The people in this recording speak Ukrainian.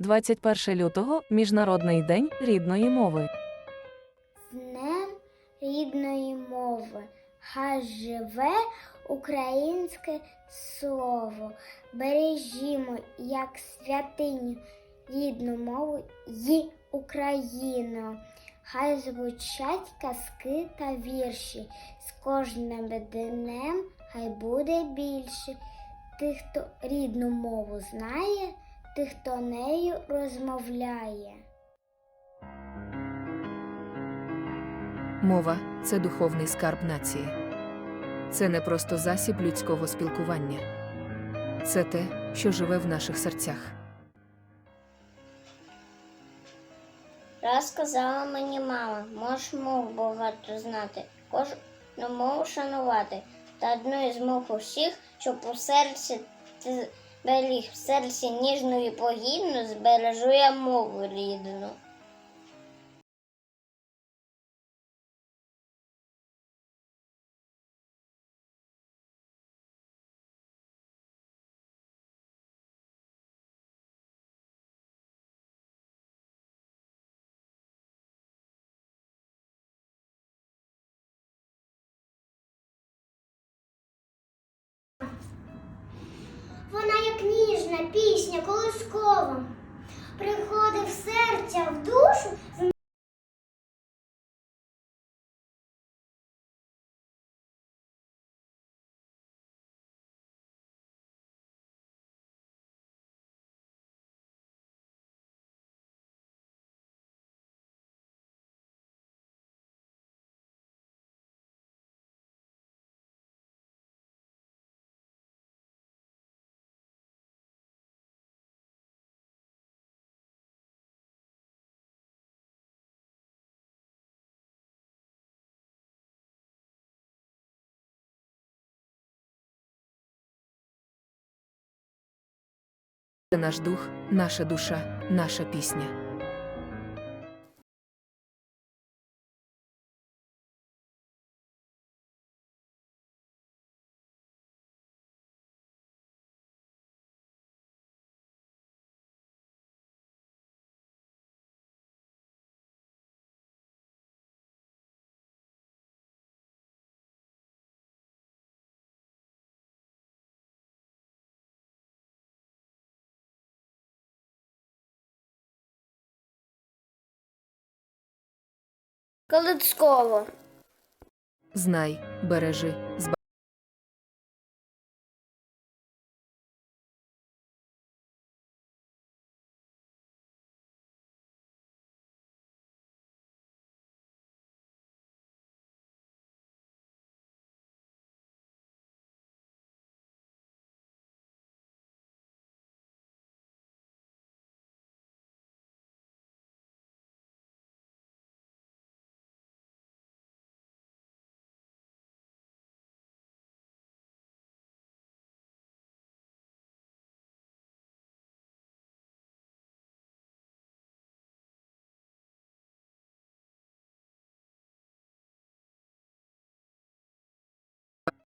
21 лютого Міжнародний день рідної мови. З Днем рідної мови. Хай живе українське слово. Бережімо як святиню рідну мову й Україну. Хай звучать казки та вірші. З кожним днем хай буде більше. Тих, хто рідну мову знає, тих, хто нею розмовляє. Мова це духовний скарб нації. Це не просто засіб людського спілкування. Це те, що живе в наших серцях. Раз сказала мені мама, можеш мов багато знати, кожну мову шанувати, та одну із мов усіх, щоб у серці ти зберіг, в серці ніжну і погідну збережу я мову рідну. Ніжна пісня колоскова приходив серця, в душу. Це наш дух, наша душа, наша пісня. Колицьково. Знай, бережи, збережи.